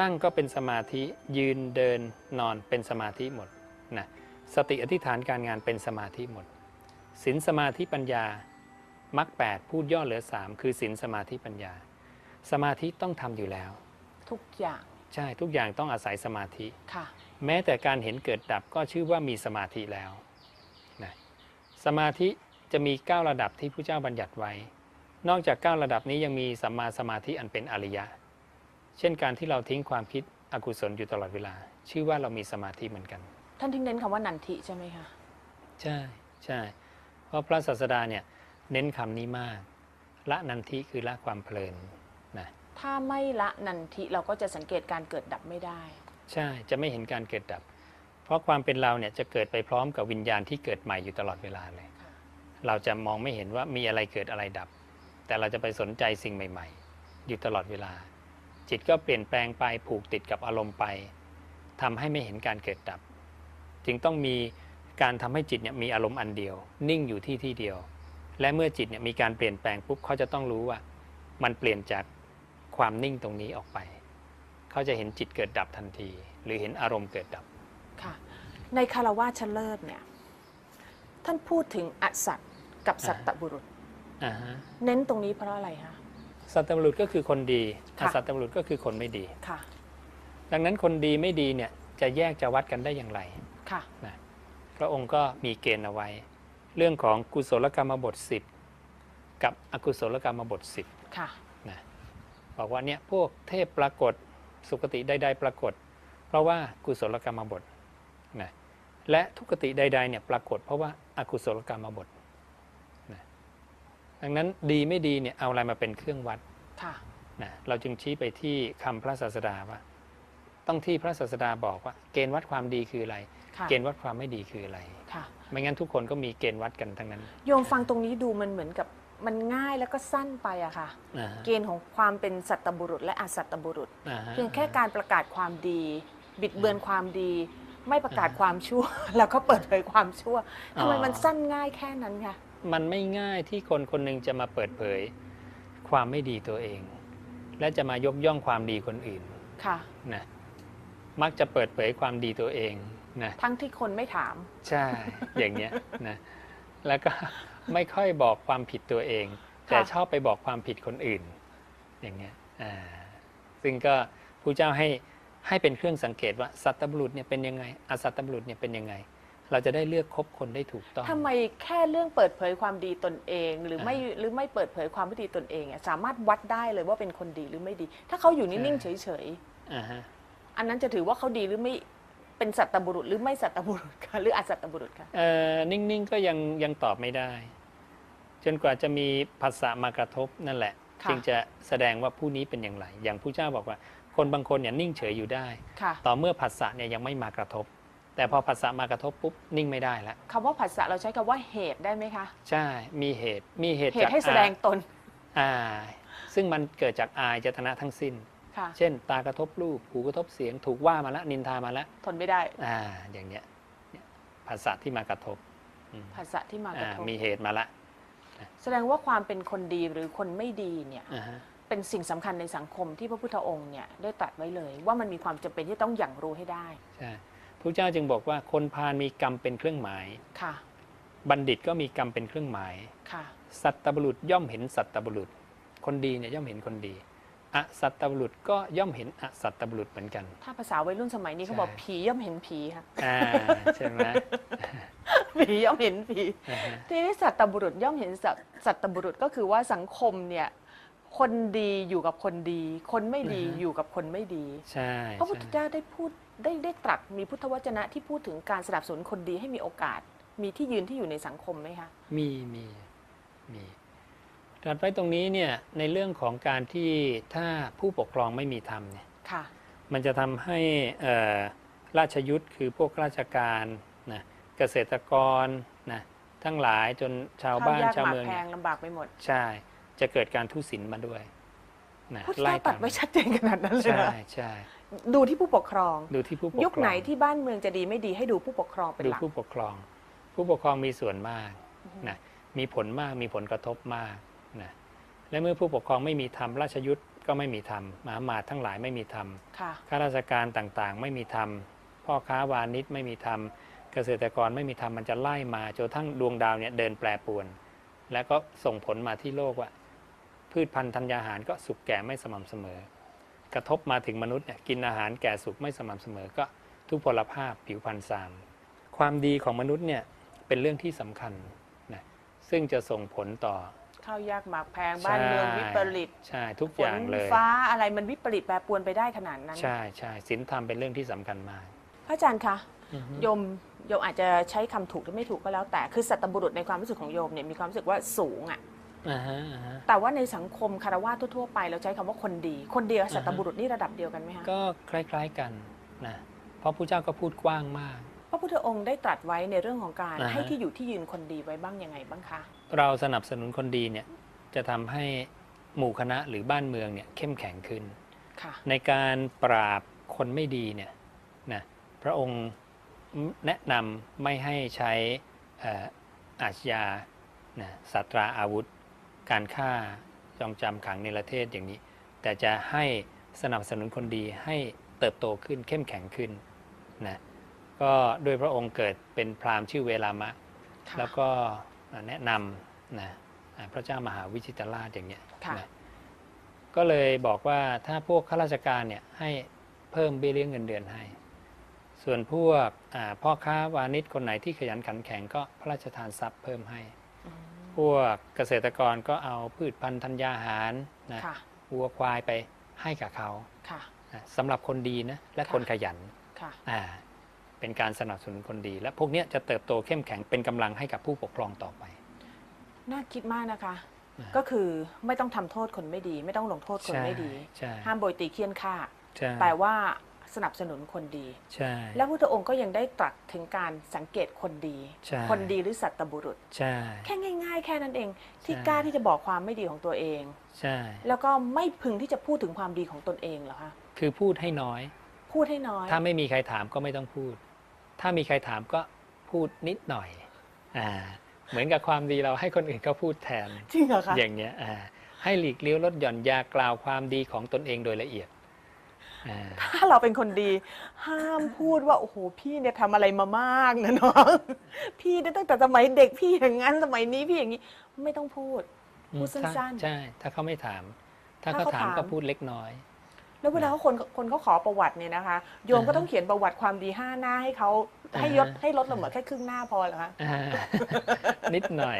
นั่งก็เป็นสมาธิยืนเดินนอนเป็นสมาธิหมดนะสติอธิษฐานการงานเป็นสมาธิหมดศีลสมาธิปัญญามรรคแปดพูดย่อเหลือสามคือศีลสมาธิปัญญา สมาธิต้องทำอยู่แล้ว ทุกอย่างใช่ทุกอย่างต้องอาศัยสมาธิค่ะ แม้แต่การเห็นเกิดดับก็ชื่อว่ามีสมาธิแล้วนะสมาธิจะมี 9 ระดับที่พระเจ้าบัญญัติไว้ นอกจาก 9 ระดับนี้ยังมีสัมมาสมาธิอันเป็นอริยะ เช่นการที่เราทิ้งความคิดอกุศลอยู่ตลอดเวลา ชื่อว่าเรามีสมาธิเหมือนกัน ท่านทิ้งเน้นคำว่านันทิใช่ไหมคะ ใช่ใช่ เพราะพระศาสดาเนี่ยเน้นคำนี้มาก ละนันทิคือละความเพลินนะถ้าไม่ละนันทิเราก็จะสังเกตการเกิดดับไม่ได้ ใช่จะไม่เห็นการเกิดดับ เพราะความเป็นเราเนี่ยจะเกิดไปพร้อมกับวิญญาณที่เกิดใหม่อยู่ตลอดเวลาเลยค่ะเราจะมองไม่เห็นว่ามีอะไรเกิดอะไรดับ แต่เราจะไปสนใจสิ่งใหม่ ๆ อยู่ตลอดเวลา จิตก็เปลี่ยนแปลงไปผูกติดกับอารมณ์ไปทำให้ไม่เห็นการเกิดดับ จึงต้องมีการทำให้จิตเนี่ยมีอารมณ์อันเดียว นิ่งอยู่ที่ที่เดียว และเมื่อจิตเนี่ยมีการเปลี่ยนแปลงปุ๊บเขาจะต้องรู้ว่า มันเปลี่ยนจากความนิ่งตรงนี้ออกไป เขาจะเห็นจิตเกิดดับทันที หรือเห็นอารมณ์เกิดดับค่ะในคารวะชั้นเลิศเนี่ยท่านพูดถึงอสัตกับสัตตบุรุษอ่าฮะเน้นตรงนี้เพราะอะไรคะ สัตตบุรุษก็คือคนดีอค่ะสัตตบุรุษก็คือคนไม่ดีค่ะดังนั้นคนดีไม่ดีเนี่ยจะแยกจะวัดกันได้อย่างไรค่ะนะพระองค์ก็มีเกณฑ์เอาไว้ เรื่องของกุศลกรรมบท 10 กับอกุศลกรรมบทค่ะ10นะบอกว่าเนี่ยพวกเทพปรากฏสุคติใดๆปรากฏ เพราะว่ากุศลกรรมบทนะและทุกติใดๆเนี่ยปรากฏเพราะว่าอากุศลกรรมบทนะ ดังนั้นดีไม่ดีเนี่ยเอาอะไรมาเป็นเครื่องวัดค่ะนะเราจึงชี้ไปที่คำพระศาสดาว่า ต้องที่พระศาสดาบอกว่า เกณฑ์วัดความดีคืออะไรค่ะเกณฑ์วัดความไม่ดีคืออะไรค่ะไม่งั้นทุกคนก็มีเกณฑ์วัดกันทั้งนั้น โยมฟังตรงนี้ดูมันเหมือนกับมันง่ายแล้วก็สั้นไปอะค่ะอ่าฮะเกณฑ์ของความเป็นสัตตบุรุษ และอสัตตบุรุษอ่าฮะเพียงแค่การประกาศความดี บิดเบือนความดี ไม่ประกาศความชั่ว แล้วก็เปิดเผยความชั่วทำไมมันสั้นง่ายแค่นั้นคะ มันไม่ง่ายที่คนคนหนึ่งจะมาเปิดเผย ความไม่ดีตัวเอง และจะมายกย่องความดีคนอื่นค่ะนะมักจะเปิดเผยความดีตัวเองนะทั้งที่คนไม่ถาม ใช่ อย่างเนี้ยนะแล้วก็ไม่ค่อยบอกความผิดตัวเอง แต่ค่ะชอบไปบอกความผิดคนอื่น อย่างเงี้ยอ่าซึ่งก็พระเจ้าให้ให้เป็นเครื่องสังเกตว่าสัตตบุรุษเนี่ยเป็นยังไงอสัตตบุรุษเนี่ยเป็นยังไง เราจะได้เลือกคบคนได้ถูกต้อง ทำไมแค่เรื่องเปิดเผยความดีตนเอง หรือไม่หรือไม่เปิดเผยความไม่ดีตนเองอะสามารถวัดได้เลยว่าเป็นคนดีหรือไม่ดี ถ้าเขาอยู่นิ่งๆใช่เฉยอ่าฮะๆอันนั้นจะถือว่าเขาดีหรือไม่เป็นสัตตบุรุษหรือไม่สัตตบุรุษคะหรืออสัตตบุรุษคะเอ่อนิ่งๆก็ยังยังตอบไม่ได้ จนกว่าจะมีภาษามากระทบนั่นแหละค่ะจึงจะแสดงว่าผู้นี้เป็นอย่างไร อย่างผู้เจ้าบอกว่า คนบางคนเนี่ยนิ่งเฉยอยู่ได้ ค่ะ ต่อเมื่อผัสสะเนี่ยยังไม่มากระทบ แต่พอผัสสะมากระทบปุ๊บนิ่งไม่ได้แล้วคำว่าผัสสะเราใช้คำว่าเหตุได้ไหมคะ ใช่มีเหตุมีเหตุเหจาตุกให้แสดงตนอายซึ่งมันเกิดจากอายเจตนาทั้งสิ้น ค่ะ เช่น ตากระทบรูปหูกระทบเสียง ถูกว่ามาแล้วนินทามาแล้วทนไม่ได้อ่าอย่างเนี้ยเนี่ยผัสสะที่มากระทบอืมผัสสะที่มากระอ่าทบมีเหตุมาละแสดงว่าความเป็นคนดีหรือคนไม่ดีเนี่ย อ่าฮะ เป็นสิ่งสำคัญในสังคมที่พระพุทธองค์เนี่ยได้ตรัสไว้เลย ว่ามันมีความจำเป็นที่ต้องอย่างรู้ให้ได้ ใช่ พระเจ้าจึงบอกว่าคนพาลมีกรรมเป็นเครื่องหมายค่ะ บัณฑิตก็มีกรรมเป็นเครื่องหมายค่ะ สัตตบุรุษย่อมเห็นสัตตบุรุษ คนดีเนี่ยย่อมเห็นคนดี อสัตตบุรุษก็ย่อมเห็นอสัตตบุรุษเหมือนกัน ถ้าภาษาวัยรุ่นสมัยนี้เขาใช่บอกผีย่อมเห็นผีค่ะอ่าใช่ไหมผีย่อมเห็นผีอ่าฮะทีนี้สัตตบุรุษย่อมเห็นสัตสัตบุรุษก็คือว่าสังคมเนี่ยคนดีอยู่กับคนดี คนไม่ดีอยู่กับคนไม่ดี ใช่ พระพุทธใช่เจ้าได้พูด ได้ได้ตรัสมีพุทธวจนะที่พูดถึงการสนับสนุนคนดีให้มีโอกาส มีที่ยืนที่อยู่ในสังคมไหมคะ มีมีมีตรัสไว้ตรงนี้เนี่ยในเรื่องของการที่ถ้าผู้ปกครองไม่มีธรรมเนี่ยค่ะมันจะทำให้เอ่อราชยุทธคือพวกราชการนะเกษตรกรนะทั้งหลายจนชาวบ้านข้ยกชาวหมากเมืองแพเนี่ยงลำบากไปหมด ใช่ จะเกิดการทุศิลมาด้วยนะพุทธเจ้าตรัสไว้ชัดเจนขนาดนั้นเลยใช่นะใช่ ดูที่ผู้ปกครอง ดูที่ผู้ปกครองยุคไหนที่บ้านเมืองจะดีไม่ดีให้ดูผู้ปกครองเป็นดูหลัก ผู้ปกครอง ผู้ปกครองมีส่วนมากนะมีผลมากมีผลกระทบมากนะและเมื่อผู้ปกครองไม่มีธรรมราชยุทธก็ไม่มีธรรมมหาอมาตย์ทั้งหลายไม่มีธรรมค่ะ ข้าราชการต่างๆ ไม่มีธรรมพ่อค้าวานิชไม่มีธรรมเกษตรกรไม่มีธรรมมันจะไล่มาจนกระทั้งดวงดาวเนี่ยเดินแปรปรวน แล้วก็ส่งผลมาที่โลกว่า พืชพันธุ์ธัญญาหารก็สุกแก่ไม่สม่ำเสมอ กระทบมาถึงมนุษย์เนี่ยกินอาหารแก่สุกไม่สม่ำเสมอก็ทุพพลภาพผิวพรรณซาม ความดีของมนุษย์เนี่ยเป็นเรื่องที่สำคัญนะซึ่งจะส่งผลต่อข้าวยากหมากแพงบ้านเมืองวิปริตใช่ทุกฝอนย่างเลยฟ้าอะไรมันวิปริตแปรปรวนไปได้ขนาดนั้น ใช่ใช่ศีลธรรมเป็นเรื่องที่สำคัญมาก พระอาจารย์คะอือฮึโยมโยมอาจจะใช้คำถูกหรือไม่ถูกก็แล้วแต่คือสัตบุรุษในความรู้สึกของโยมเนี่ยมีความรู้สึกว่าสูงอะ อ่าฮะอ่าฮะ แต่ว่าในสังคมคารวะทั่วๆไป เราใช้คำว่าคนดี คนเดียวกับสัตอ่าฮะบุรุษนี่ระดับเดียวกันไหมคะก็คล้ายๆกันนะเพราะพระเจ้าก็พูดกว้างมาก พระพุทธองค์ได้ตรัสไว้ในเรื่องของการ อ่าฮะ ให้ที่อยู่ที่ยืนคนดีไว้บ้างยังไงบ้างคะเราสนับสนุนคนดีเนี่ยจะทำให้หมู่คณะหรือบ้านเมืองเนี่ยเข้มแข็งขึ้น ค่ะ ในการปราบคนไม่ดีเนี่ยนะพระองค์แนะนำไม่ให้ใช้เอ่ออาชญานะสัตราอาวุธ การฆ่าจองจำขังในประเทศอย่างนี้ แต่จะให้สนับสนุนคนดีให้เติบโตขึ้นเข้มแข็งขึ้นนะก็โดยพระองค์เกิดเป็นพราหมณ์ชื่อเวลามะ ค่ะ แล้วก็แนะนำนะอ่าพระเจ้ามหาวิชิตราชอย่างเงี้ยค่ะ นะก็เลยบอกว่าถ้าพวกข้าราชการเนี่ยให้เพิ่มเบี้ยเลี้ยงเงินเดือนให้ ส่วนพวกอ่าพ่อค้าวานิชคนไหนที่ขยันขันแข็งก็พระราชทานทรัพย์เพิ่มให้ อืม พวกเกษตรกรก็เอาพืชพันธุ์ธัญญาหารนะค่ะวัวควายไปให้กับเขาค่ะนะสำหรับคนดีนะและค่ะคนขยันค่ะอ่าเป็นการสนับสนุนคนดี และพวกเนี้ยจะเติบโตเข้มแข็งเป็นกำลังให้กับผู้ปกครองต่อไป น่าคิดมากนะคะอ่าก็คือไม่ต้องทำโทษคนไม่ดี ไม่ต้องลงโทษคนไม่ดีใช่ห้ามโบยตีเคี่ยนฆ่าใช่แต่ว่า สนับสนุนคนดี ใช่ และพุทธองค์ก็ยังได้ตรัสถึงการสังเกตคนดีใช่คนดีหรือสัตตบุรุษ ใช่ แค่ง่าย ๆ แค่นั้นเอง ที่ใช่กล้าที่จะบอกความไม่ดีของตัวเอง ใช่ แล้วก็ไม่พึงที่จะพูดถึงความดีของตนเองเหรอคะ คือพูดให้น้อย พูดให้น้อย ถ้าไม่มีใครถามก็ไม่ต้องพูด ถ้ามีใครถามก็พูดนิดหน่อย อ่า เหมือนกับความดีเราให้คนอื่นเขาพูดแทน จริงเหรอคะ อย่างเนี้ย อ่า ให้หลีกเลี้ยวลดหย่อนอยากล่าวความดีของตนเองโดยละเอียดอ่า ถ้าเราเป็นคนดี ห้ามพูดว่าโอ้โหพี่เนี่ยทำอะไรมามากนะน้องพี่เนี่ยตั้งแต่สมัยเด็กพี่อย่างนั้นสมัยนี้พี่อย่างนี้ไม่ต้องพูดพูดถ้าสั้นๆใช่ ถ้าเขาไม่ถาม ถ้าถ้าเขาเขาถามถามก็พูดเล็กน้อย แล้วเวลาเขาคนคนเขาขอประวัติเนี่ยนะคะ โยมก็อ่าฮะต้องเขียนประวัติความดีห้าหน้าให้เขาให้ยศอ่าฮะให้ลดลงเหลือแค่ครึ่งหน้าพอเหรอคะอ่านิดหน่อย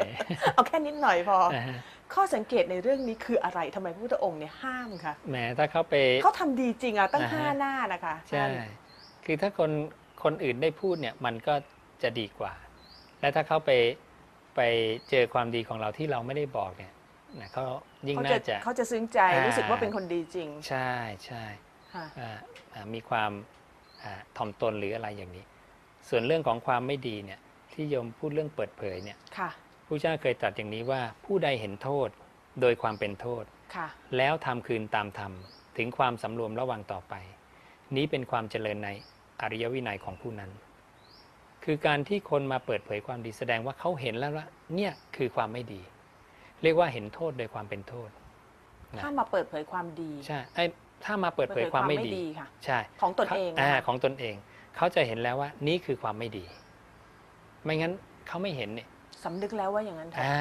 เอาแค่นิดหน่อยพออ่า ข้อสังเกตในเรื่องนี้คืออะไรทำไมพระพุทธองค์เนี่ยห้ามคะแหมถ้าเขาไป เขาทำดีจริงอะตั้งอ่าฮะ ห้าหน้านะคะใช่ท่านคือถ้าคนคนอื่นได้พูดเนี่ยมันก็จะดีกว่า และถ้าเขาไปไปเจอความดีของเราที่เราไม่ได้บอกเนี่ยนะเขายิ่งเขาน่าจะจะ เขาจะซึ้งใจอ่ารู้ รู้สึกว่าเป็นคนดีจริงใช่ใช่ค่ะอ่าอ่ามีความอ่าถ่อมตนหรืออะไรอย่างนี้ ส่วนเรื่องของความไม่ดีเนี่ยที่โยมพูดเรื่องเปิดเผยเนี่ย ค่ะ ผู้เจ้าเคยตรัสอย่างนี้ว่าผู้ใดเห็นโทษโดยความเป็นโทษ ค่ะ แล้วทำคืนตามธรรมถึงความสำรวมระวังต่อไป นี้เป็นความเจริญในอริยวินัยของผู้นั้น คือการที่คนมาเปิดเผยความดีแสดงว่าเขาเห็นแล้วว่าเนี่ยคือความไม่ดี เรียกว่าเห็นโทษโดยความเป็นโทษ นะ ถ้ามาเปิดเผยความดีใช่ไอ้ถ้ามาเปิดเผยความไม่ดี ค่ะ ใช่ ของตนเองอ่านะคะของตนเอง เขาจะเห็นแล้วว่านี่คือความไม่ดี ไม่งั้นเขาไม่เห็นเนี่ย สำนึกแล้วว่าอย่างนั้นเถอะอ่า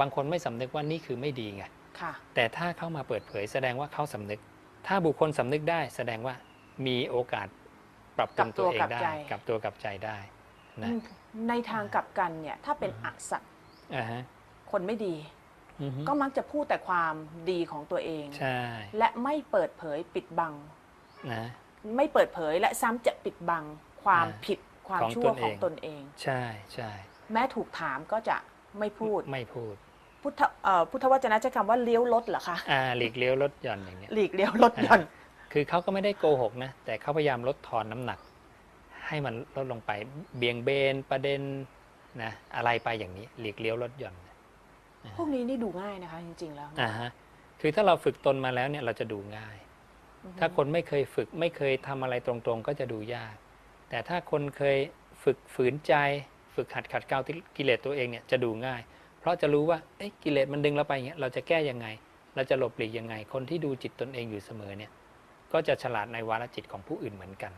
บางคนไม่สำนึกว่านี่คือไม่ดีไงค่ะ แต่ถ้าเข้ามาเปิดเผยแสดงว่าเขาสำนึก ถ้าบุคคลสำนึกได้แสดงว่ามีโอกาสปรับปรุงตัวเองได้กลับตัวกลับใจกลับตัวกลับใจได้นะในทางกลับกันเนี่ยถ้าเป็นอืออฮึสัตอ่าฮะคนไม่ดีอือฮึก็มักจะพูดแต่ความดีของตัวเองใช่และไม่เปิดเผยปิดบังนะไม่เปิดเผยและซ้ำจะปิดบังความอ่าผิดความของชั่วตนเองของตนเอง ใช่ใช่ แม้ถูกถามก็จะไม่พูด ไม่พูด พุทธเอ่อพุทธวจนะใช้คำว่าเลี้ยวรถเหรอคะอ่าหลีกเลี้ยวลดหย่อนอย่างเงี้ยหลีกเลี้ยวรถหย่อน คือเขาก็ไม่ได้โกหกนะ แต่เขาพยายามลดทอนน้ำหนัก ให้มันลดลงไป เบี่ยงเบนประเด็นนะอะไรไปอย่างนี้ หลีกเลี้ยวลดหย่อน พวกนี้นี่ดูง่ายนะคะ จริง ๆ แล้วอ่าฮะคือถ้าเราฝึกตนมาแล้วเนี่ยเราจะดูง่ายอือฮึถ้าคนไม่เคยฝึกไม่เคยทำอะไรตรงๆ ก็จะดูยาก แต่ถ้าคนเคยฝึกฝืนใจ ฝึกขัดขัดเกลาที่กิเลสตัวเองเนี่ยจะดูง่าย เพราะจะรู้ว่าเอ๊ะกิเลสมันดึงเราไปอย่างเงี้ยเราจะแก้ยังไง เราจะหลบหลีกยังไง คนที่ดูจิตตนเองอยู่เสมอเนี่ยก็จะฉลาดในวาระจิตของผู้อื่นเหมือนกัน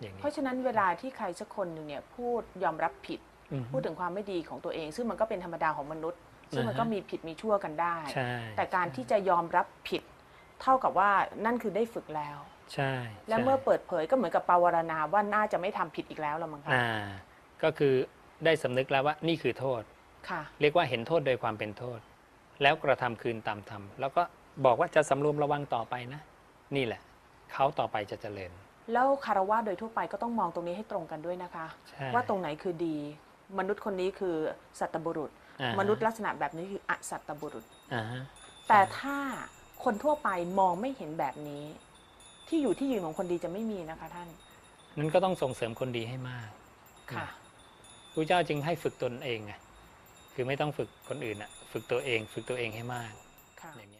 อย่างนี้เพราะฉะนั้นเวลาที่ใครสักคนหนึ่งเนี่ยพูดยอมรับผิดอืมพูดถึงความไม่ดีของตัวเอง ซึ่งมันก็เป็นธรรมดาของมนุษย์ ซึ่งมันอ่าฮะก็มีผิดมีชั่วกันได้ใช่แต่การที่จะยอมรับผิด เท่ากับว่านั่นคือได้ฝึกแล้วใช่และใช่เมื่อเปิดเผยก็เหมือนกับปาวารณาว่าน่าจะไม่ทำผิดอีกแล้วละมั้งคะอ่าก็คือ ได้สำนึกแล้วว่านี่คือโทษค่ะเรียกว่าเห็นโทษโดยความเป็นโทษ แล้วกระทำคืนตามธรรม แล้วก็บอกว่าจะสำรวมระวังต่อไปนะ นี่แหละ เขาต่อไปจะเจริญ แล้วคารวะโดยทั่วไปก็ต้องมองตรงนี้ให้ตรงกันด้วยนะคะใช่ว่าตรงไหนคือดี มนุษย์คนนี้คือสัตบุรุษอ่าฮะมนุษย์ลักษณะแบบนี้คืออสัตบุรุษอ่าฮะแต่ถ้าคนทั่วไปมองไม่เห็นแบบนี้ ที่อยู่ที่ยืนของคนดีจะไม่มีนะคะท่าน นั้นก็ต้องส่งเสริมคนดีให้มาก ค่ะ พระเจ้าจึงให้ฝึกตนเองไงคือไม่ต้องฝึกคนอื่นอะฝึกตัวเอง ฝึกตัวเองให้มากค่ะอย่างนี้ย